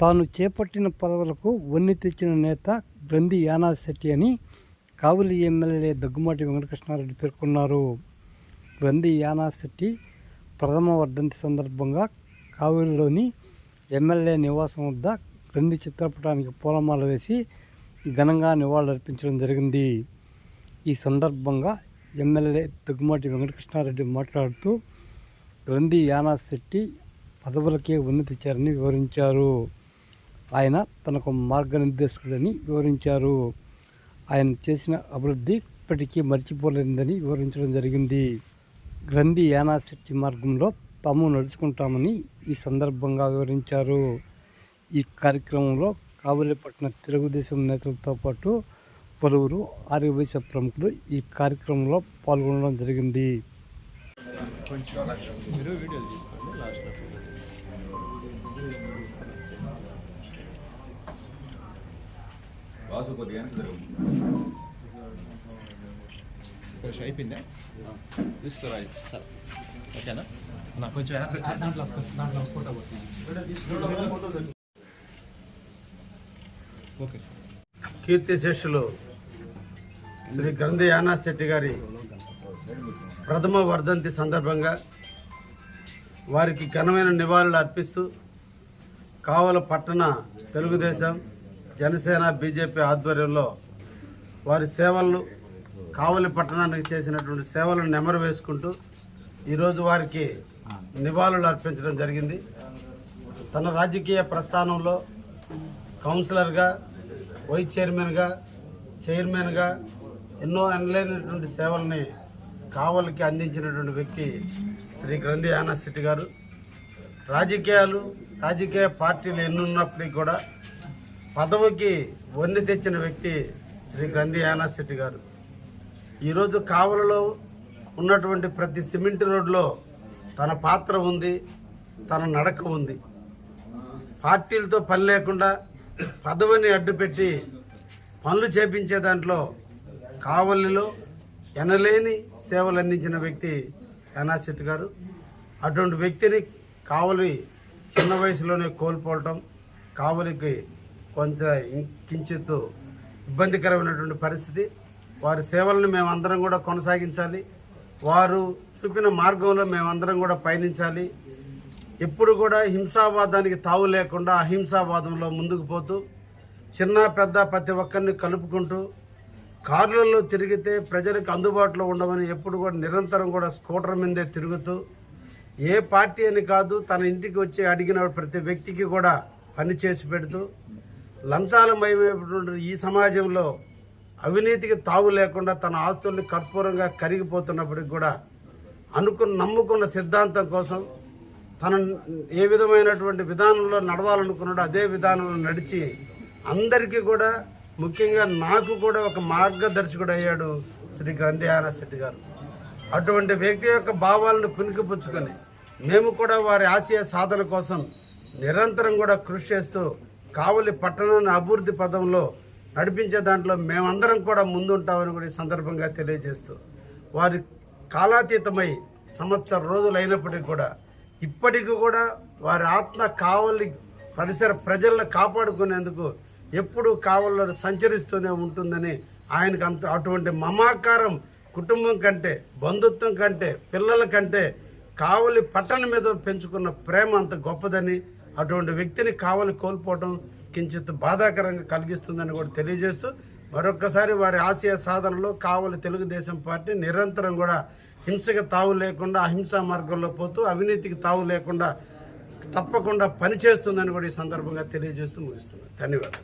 తాను చేపట్టిన పదవులకు వన్నె తెచ్చిన నేత గ్రంథి యానాశెట్టి అని కావలి ఎమ్మెల్యే దగ్గుమాటి వెంకటకృష్ణారెడ్డి పేర్కొన్నారు. గ్రంథి యానాశెట్టి ప్రథమ వర్ధంతి సందర్భంగా కావలిలోని ఎమ్మెల్యే నివాసం వద్ద గ్రంథి చిత్రపటానికి పూలమాల వేసి ఘనంగా నివాళులర్పించడం జరిగింది. ఈ సందర్భంగా ఎమ్మెల్యే దగ్గుమాటి వెంకటకృష్ణారెడ్డి మాట్లాడుతూ గ్రంథి యానాశెట్టి పదవులకే ఉన్నతిచ్చారని వివరించారు. ఆయన తనకు మార్గనిర్దేశకుడని వివరించారు. ఆయన చేసిన అభివృద్ధి ఇప్పటికీ మర్చిపోలేనిదని వివరించడం జరిగింది. గ్రంథి యానాశక్తి శెట్టి మార్గంలో తాము నడుచుకుంటామని ఈ సందర్భంగా వివరించారు. ఈ కార్యక్రమంలో కావలిపట్న తెలుగుదేశం నేతలతో పాటు పలువురు ఆర్యవైశ్య ప్రముఖులు ఈ కార్యక్రమంలో పాల్గొనడం జరిగింది. కొంచెం కొద్దిగా అయిపోయిందా? తీసుకురా సార్. ఓకేనా? నాకు కొంచెం వెనక్కి ఓకే సార్. కీర్తిశేషులు శ్రీ గంధి యానా శెట్టి గారి ప్రథమ వర్ధంతి సందర్భంగా వారికి ఘనమైన నివాళులు అర్పిస్తూ కావల పట్టణ తెలుగుదేశం జనసేన బీజేపీ ఆధ్వర్యంలో వారి సేవలు కావలి పట్టణానికి చేసినటువంటి సేవలను నెమరు వేసుకుంటూ ఈరోజు వారికి నివాళులు అర్పించడం జరిగింది. తన రాజకీయ ప్రస్థానంలో కౌన్సిలర్గా వైస్ చైర్మన్గా చైర్మన్గా ఎన్నో అనలేనటువంటి సేవల్ని కావలికి అందించినటువంటి వ్యక్తి శ్రీ గ్రంథి యానా శెట్టి గారు. రాజకీయాలు రాజకీయ పార్టీలు ఎన్నున్నప్పటికీ కూడా పదవికి వన్ని తెచ్చిన వ్యక్తి శ్రీ గ్రంథి యానా శెట్టి గారు. ఈరోజు కావలలో ఉన్నటువంటి ప్రతి సిమెంట్ రోడ్లో తన పాత్ర ఉంది తన నడక ఉంది. పార్టీలతో పని లేకుండా పదవిని అడ్డుపెట్టి పనులు చేపించే దాంట్లో కావలిలో ఎనలేని సేవలు అందించిన వ్యక్తి యానాశెట్టి గారు. అటువంటి వ్యక్తిని కావలి చిన్న వయసులోనే కోల్పోవటం కావలికి కొంత కించిత్తు ఇబ్బందికరమైనటువంటి పరిస్థితి. వారి సేవలను మేమందరం కూడా కొనసాగించాలి. వారు చూపిన మార్గంలో మేమందరం కూడా పయనించాలి. ఎప్పుడు కూడా హింసావాదానికి తావు లేకుండా అహింసావాదంలో ముందుకు పోతూ చిన్న పెద్ద ప్రతి ఒక్కరిని కలుపుకుంటూ కార్లలో తిరిగితే ప్రజలకు అందుబాటులో ఉండమని ఎప్పుడు కూడా నిరంతరం కూడా స్కూటర్ మీదే తిరుగుతూ ఏ పార్టీ అని కాదు తన ఇంటికి వచ్చి అడిగిన ప్రతి వ్యక్తికి కూడా పని చేసి పెడుతూ లంచాలమయమైనటువంటి ఈ సమాజంలో అవినీతికి తావు లేకుండా తన ఆస్తుల్ని కర్పూరంగా కరిగిపోతున్నప్పటికి కూడా అనుకున్న నమ్ముకున్న సిద్ధాంతం కోసం తన ఏ విధమైనటువంటి విధానంలో నడవాలనుకున్నాడో అదే విధానంలో నడిచి అందరికీ కూడా ముఖ్యంగా నాకు కూడా ఒక మార్గదర్శకుడు అయ్యాడు శ్రీ గ్రంథియాన శెట్టి గారు. అటువంటి వ్యక్తి యొక్క భావాలను పునికిపుచ్చుకొని మేము కూడా వారి ఆశయ సాధన కోసం నిరంతరం కూడా కృషి చేస్తూ కావలి పట్టణాన్ని అభివృద్ధి పదంలో నడిపించే దాంట్లో మేమందరం కూడా ముందుంటామని కూడా ఈ సందర్భంగా తెలియజేస్తూ వారి కాలాతీతమై సంవత్సర రోజులు అయినప్పటికీ కూడా ఇప్పటికీ కూడా వారి ఆత్మ కావలి పరిసర ప్రజలను కాపాడుకునేందుకు ఎప్పుడూ కావల్లో సంచరిస్తూనే ఉంటుందని ఆయనకు అంత అటువంటి మమాకారం కుటుంబం కంటే బంధుత్వం కంటే పిల్లల కంటే కావలి పట్టణం మీద పెంచుకున్న ప్రేమ అంత గొప్పదని అటువంటి వ్యక్తిని కావలి కోల్పోవడం కించిత్ బాధాకరంగా కలిగిస్తుందని కూడా తెలియజేస్తూ మరొక్కసారి వారి ఆశయ సాధనలో కావలి తెలుగుదేశం పార్టీ నిరంతరం కూడా హింసకు తావు లేకుండా అహింసా మార్గంలో పోతూ అవినీతికి తావు లేకుండా తప్పకుండా పనిచేస్తుందని కూడా ఈ సందర్భంగా తెలియజేస్తూ ముగిస్తున్నాను. ధన్యవాదాలు.